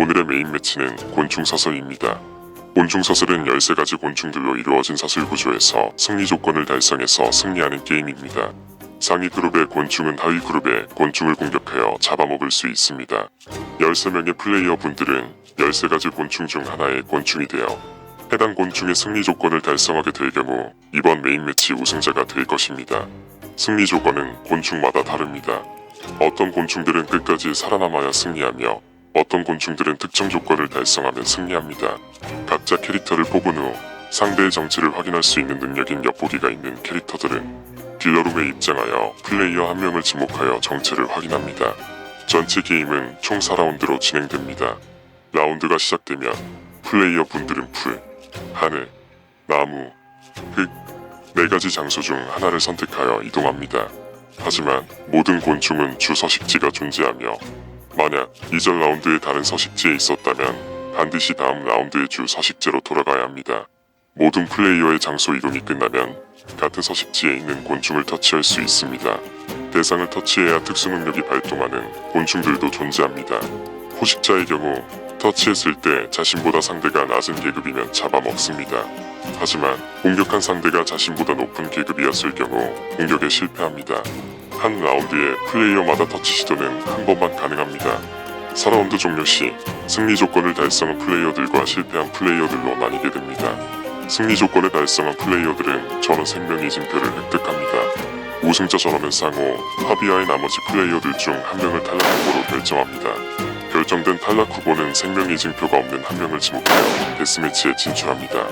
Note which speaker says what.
Speaker 1: 오늘의 메인 매치는 곤충 사슬입니다. 곤충 사슬은 13가지 곤충들로 이루어진 사슬 구조에서 승리 조건을 달성해서 승리하는 게임입니다. 상위 그룹의 곤충은 하위 그룹의 곤충을 공격하여 잡아먹을 수 있습니다. 13명의 플레이어 분들은 13가지 곤충 중 하나의 곤충이 되어 해당 곤충의 승리 조건을 달성하게 될 경우 이번 메인 매치 우승자가 될 것입니다. 승리 조건은 곤충마다 다릅니다. 어떤 곤충들은 끝까지 살아남아야 승리하며 어떤 곤충들은 특정 조건을 달성하면 승리합니다. 각자 캐릭터를 뽑은 후 상대의 정체를 확인할 수 있는 능력인 엿보기가 있는 캐릭터들은 딜러룸에 입장하여 플레이어 한 명을 지목하여 정체를 확인합니다. 전체 게임은 총 4라운드로 진행됩니다. 라운드가 시작되면 플레이어 분들은 풀, 하늘, 나무, 흙, 네 가지 장소 중 하나를 선택하여 이동합니다. 하지만 모든 곤충은 주 서식지가 존재하며 만약 이전 라운드에 다른 서식지에 있었다면 반드시 다음 라운드의 주 서식지로 돌아가야 합니다. 모든 플레이어의 장소 이동이 끝나면 같은 서식지에 있는 곤충을 터치할 수 있습니다. 대상을 터치해야 특수 능력이 발동하는 곤충들도 존재합니다. 포식자의 경우 터치했을 때 자신보다 상대가 낮은 계급이면 잡아먹습니다. 하지만 공격한 상대가 자신보다 높은 계급이었을 경우 공격에 실패합니다. 한 라운드에 플레이어마다 터치 시도는 한 번만 가능합니다. 4라운드 종료 시 승리 조건을 달성한 플레이어들과 실패한 플레이어들로 나뉘게 됩니다. 승리 조건을 달성한 플레이어들은 전원 생명 이진표를 획득합니다. 우승자 전원은 상호 합의하에 나머지 플레이어들 중 한 명을 탈락 후보로 결정합니다. 결정된 탈락 후보는 생명 이징표가 없는 한 명을 지목하여 데스매치에 진출합니다.